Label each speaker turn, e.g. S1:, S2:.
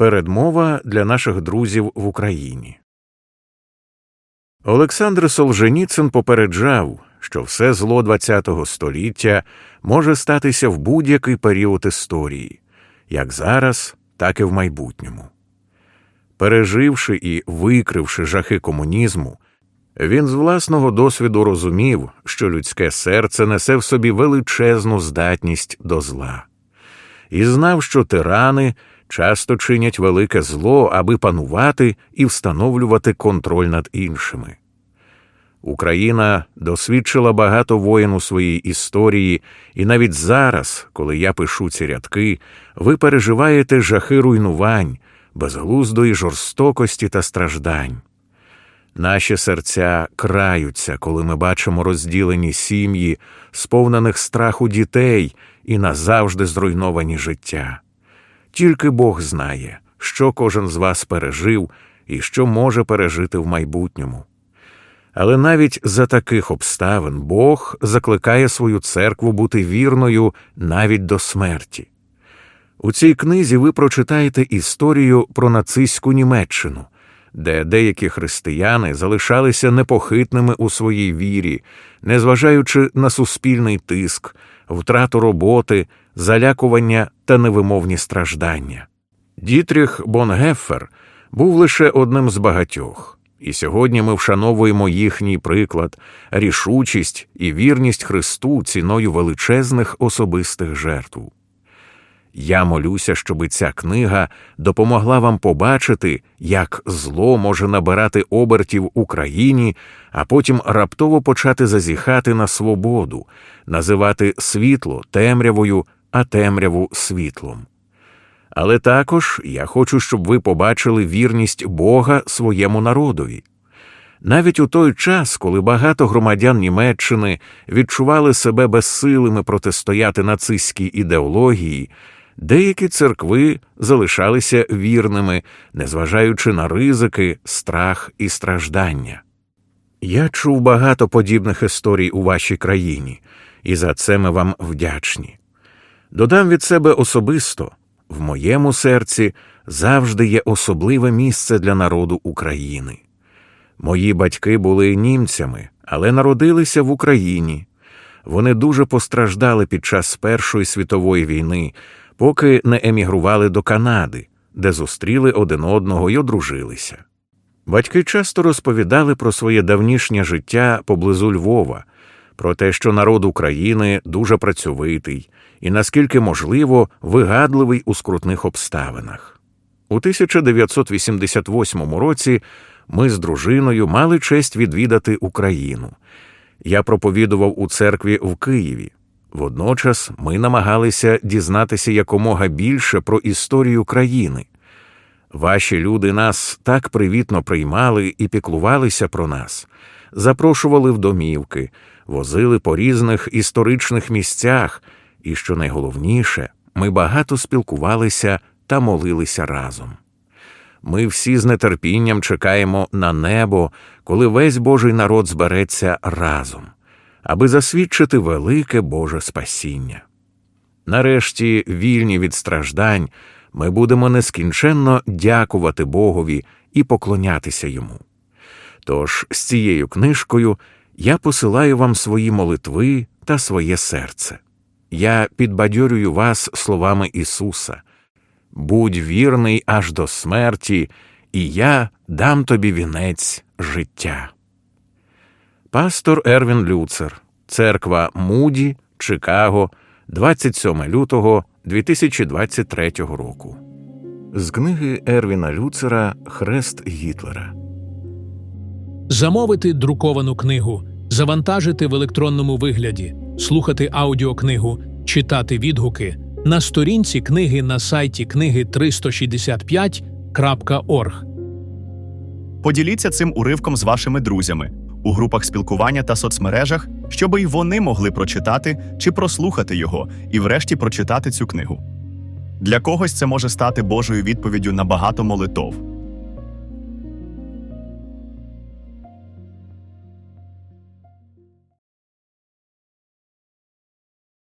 S1: Передмова для наших друзів в Україні. Олександр Солженіцин попереджав, що все зло ХХ століття може статися в будь-який період історії, як зараз, так і в майбутньому. Переживши і викривши жахи комунізму, він з власного досвіду розумів, що людське серце несе в собі величезну здатність до зла, і знав, що тирани часто чинять велике зло, аби панувати і встановлювати контроль над іншими. Україна досвідчила багато воєн у своїй історії, і навіть зараз, коли я пишу ці рядки, ви переживаєте жахи руйнувань, безглуздої жорстокості та страждань. Наші серця краються, коли ми бачимо розділені сім'ї, сповнених страху дітей і назавжди зруйновані життя. Тільки Бог знає, що кожен з вас пережив і що може пережити в майбутньому. Але навіть за таких обставин Бог закликає свою церкву бути вірною навіть до смерті. У цій книзі ви прочитаєте історію про нацистську Німеччину, де деякі християни залишалися непохитними у своїй вірі, незважаючи на суспільний тиск, втрату роботи, залякування та невимовні страждання. Дітріх Бонгеффер був лише одним з багатьох. І сьогодні ми вшановуємо їхній приклад, рішучість і вірність Христу ціною величезних особистих жертв. Я молюся, щоби ця книга допомогла вам побачити, як зло може набирати обертів Україні, а потім раптово почати зазіхати на свободу, називати світло темрявою, а темряву світлом. Але також я хочу, щоб ви побачили вірність Бога своєму народові. Навіть у той час, коли багато громадян Німеччини відчували себе безсилими протистояти нацистській ідеології, деякі церкви залишалися вірними, незважаючи на ризики, страх і страждання. Я чув багато подібних історій у вашій країні, і за це ми вам вдячні. Додам від себе особисто в моєму серці завжди є особливе місце для народу України. Мої батьки були німцями, але народилися в Україні. Вони дуже постраждали під час Першої світової війни, поки не емігрували до Канади, де зустріли один одного й одружилися. Батьки часто розповідали про своє давнішнє життя поблизу Львова, про те, що народ України дуже працьовитий і наскільки можливо вигадливий у скрутних обставинах. У 1988 році ми з дружиною мали честь відвідати Україну. Я проповідував у церкві в Києві. Водночас ми намагалися дізнатися якомога більше про історію країни. Ваші люди нас так привітно приймали і піклувалися про нас, запрошували в домівки, возили по різних історичних місцях, і, що найголовніше, ми багато спілкувалися та молилися разом. Ми всі з нетерпінням чекаємо на небо, коли весь Божий народ збереться разом, аби засвідчити велике Боже спасіння. Нарешті, вільні від страждань, ми будемо нескінченно дякувати Богові і поклонятися йому. Тож з цією книжкою я посилаю вам свої молитви та своє серце. Я підбадьорюю вас словами Ісуса Будь вірний аж до смерті, і я дам тобі вінець життя. Пастор Ервін Люцер, Церква Муді, Чикаго, 27 лютого 2023 року. З книги Ервіна Люцера Хрест Гітлера.
S2: Замовити друковану книгу, завантажити в електронному вигляді, слухати аудіокнигу, читати відгуки на сторінці книги на сайті книги 365.org.
S3: Поділіться цим уривком з вашими друзями у групах спілкування та соцмережах, щоб і вони могли прочитати чи прослухати його і, врешті, прочитати цю книгу. Для когось це може стати Божою відповіддю на багато молитов.